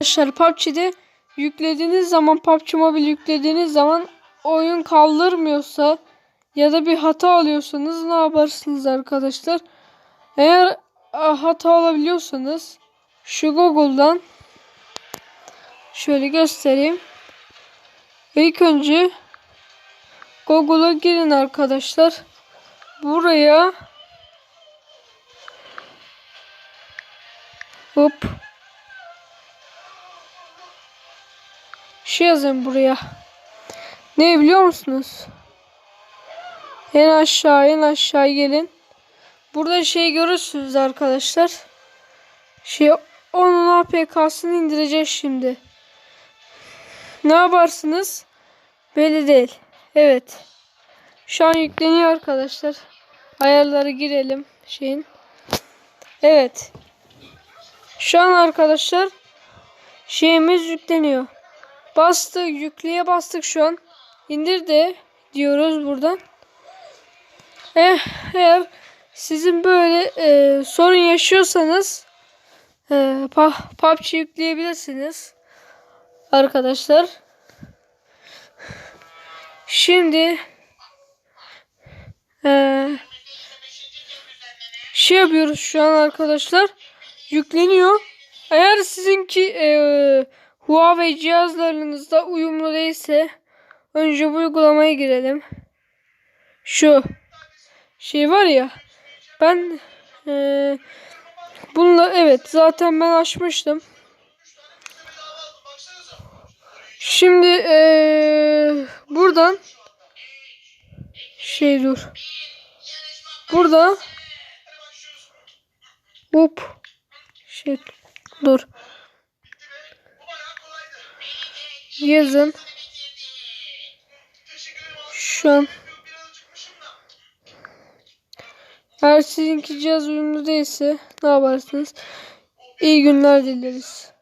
Arkadaşlar PUBG'de yüklediğiniz zaman PUBG Mobile yüklediğiniz zaman oyun kaldırmıyorsa ya da bir hata alıyorsanız ne yaparsınız arkadaşlar? Eğer ah, hata alabiliyorsanız şu Google'dan şöyle göstereyim. İlk önce Google'a girin arkadaşlar. Buraya hop şey yazın buraya. Ne biliyor musunuz? En aşağı en aşağı gelin. Burada şey görürsünüz arkadaşlar. Şey onun APK'sını indireceğiz şimdi. Ne yaparsınız? Belli değil. Evet. Şu an yükleniyor arkadaşlar. Ayarları girelim şeyin. Evet. Şu an arkadaşlar şeyimiz yükleniyor. Bastık yükleye bastık şu an. İndir de diyoruz buradan. Eh, eğer sizin böyle e, sorun yaşıyorsanız e, PUBG yükleyebilirsiniz. Arkadaşlar. Şimdi e, şey yapıyoruz şu an arkadaşlar. Yükleniyor. Eğer sizinki e, Huawei cihazlarınızda uyumlu değilse önce bu uygulamaya girelim. Şu şey var ya ben e, bununla evet zaten ben açmıştım. Şimdi e, buradan şey dur. Burada hop şey dur. Yazın. Şu an. Eğer sizinki cihaz uyumlu değilse ne yaparsınız? İyi günler dileriz.